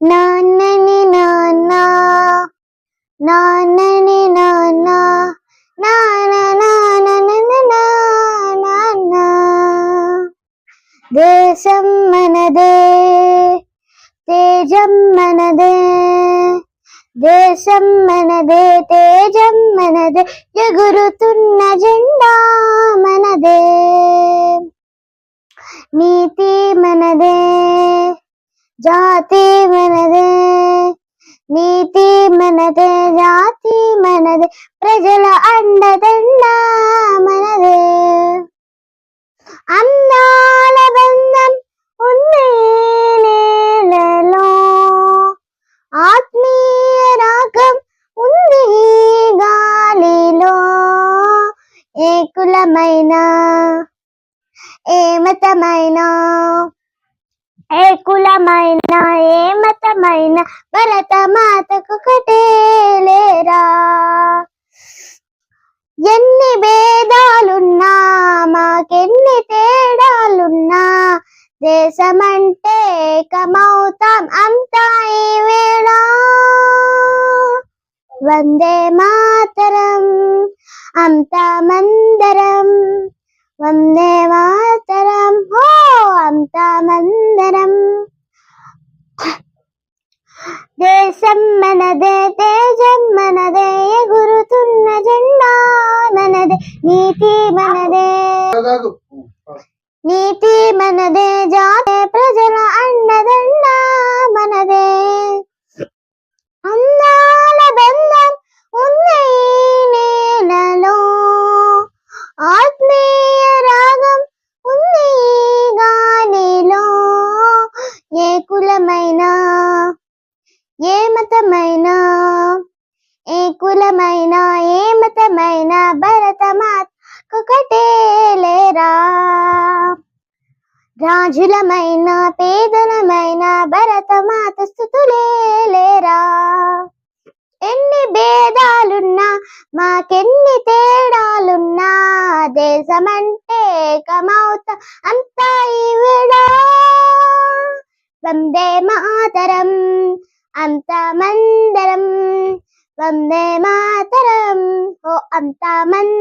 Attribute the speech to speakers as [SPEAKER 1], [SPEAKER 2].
[SPEAKER 1] నాన్నని నాన్న నాన్నని నాన్న నాన్న నాన్న నాన్న దేశం మనదే తేజం మనదే దేశం మనదే తేజం మనదే ఎగురుతున్న జెండా జాతి మనదే నీతి మనదే జాతి మనదే ప్రజల అండదండ మనదే. అందాల బంధం ఉంది నేలలో ఆత్మీయ రాగం ఉంది గాలిలో. ఏ కులమైన ఏ ఏ కులమైన ఏ మతమైన భరత మాతకు ఒకటే లేరా? ఎన్ని భేదాలున్నా మాకెన్ని తేడాలున్నా దేశమంటే ఏకమవుతాం అంతా ఈ వేళ. వందే మాతరం అంతా మందరం. వందే మాతరం హో అంతా మందరం దేశం మనదే తేజం మనదే ఎగురుతున్న జెండా మనదే నీతి మనదే నీతి మనదే జాతే ప్రజల ఏ కులమైనా ఏ మతమైనా ఏ కులమైనా ఏ మతమైనా భరత రాజులమైనా లేరా. రాజులమైన పేదలమైన స్థుతులే లేరా. ఎన్ని భేదాలున్నా మాకెన్ని తేడాలున్నా దేశమంటే కమౌత అంతా ఈ వేళ వందే మాతరం అంత మందరం వందే మాతరం ఓ అంత మంద